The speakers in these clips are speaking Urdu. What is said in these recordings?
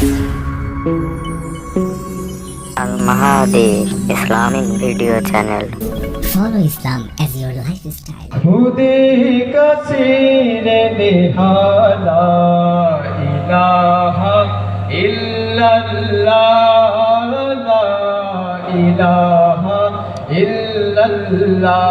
Al Mahadi Islamic Video Channel. Follow Islam as your lifestyle. খুদে কাসিরে নেহালা ইলাহা ইল্লাল্লাহ লা ইলাহা ইল্লাল্লাহ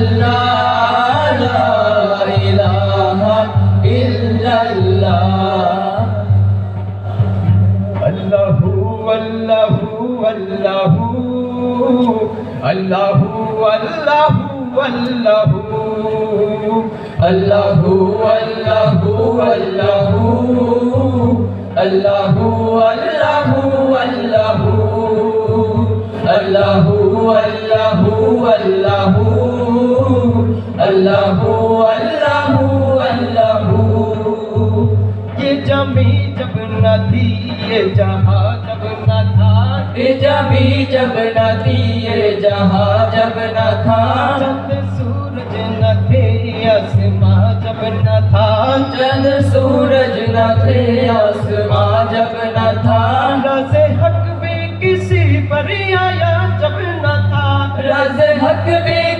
الله الله الله اللہ اللہ اللہ. یہ جمی جب نہ تھی یہ جہاں جب نہ تھا. یہ جمی جب نہ تھی یہ جہاں جب نہ تھا. چند سورج نہ تھے آسماں جب نہ تھا. چند سورج نہ تھے آسماں جب نہ تھا. راز حق بھی کسی پر آیا جب نہ تھا. راز حق بھی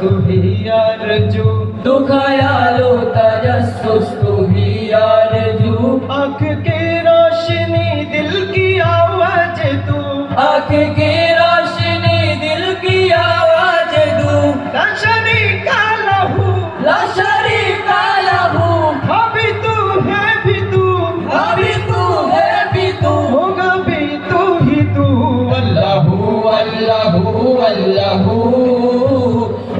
تو ہی آرجو تو خیالو تجسس تو ہی آرجو